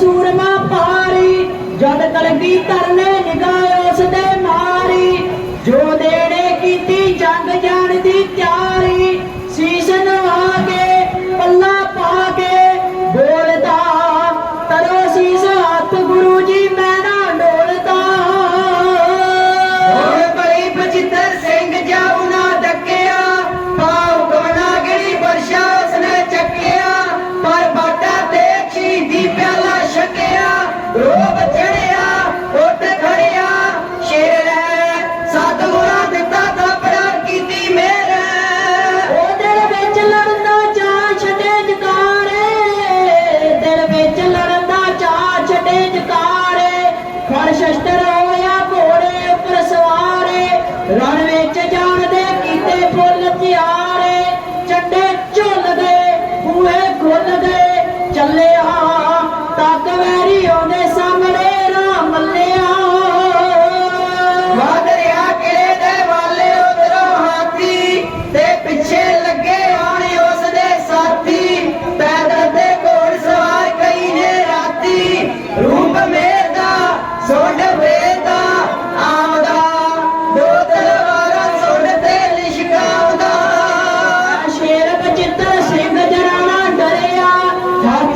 ਸੂਰਮਾ ਭਾਰੀ ਜਦ ਕਲਗੀ ਧਰਨੇ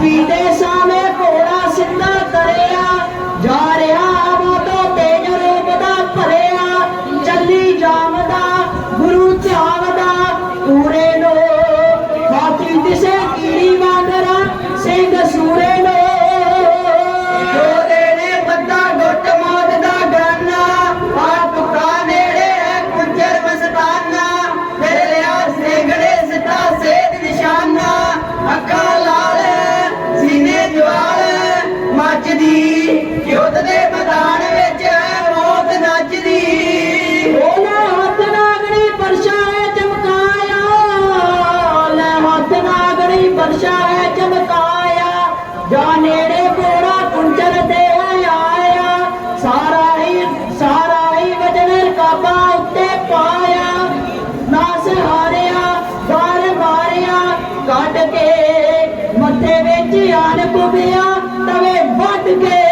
be there. ਮੱਥੇ ਵਿੱਚ ਆਣ ਪੁਬਿਆ ਤਵੇ ਵੱਟ ਕੇ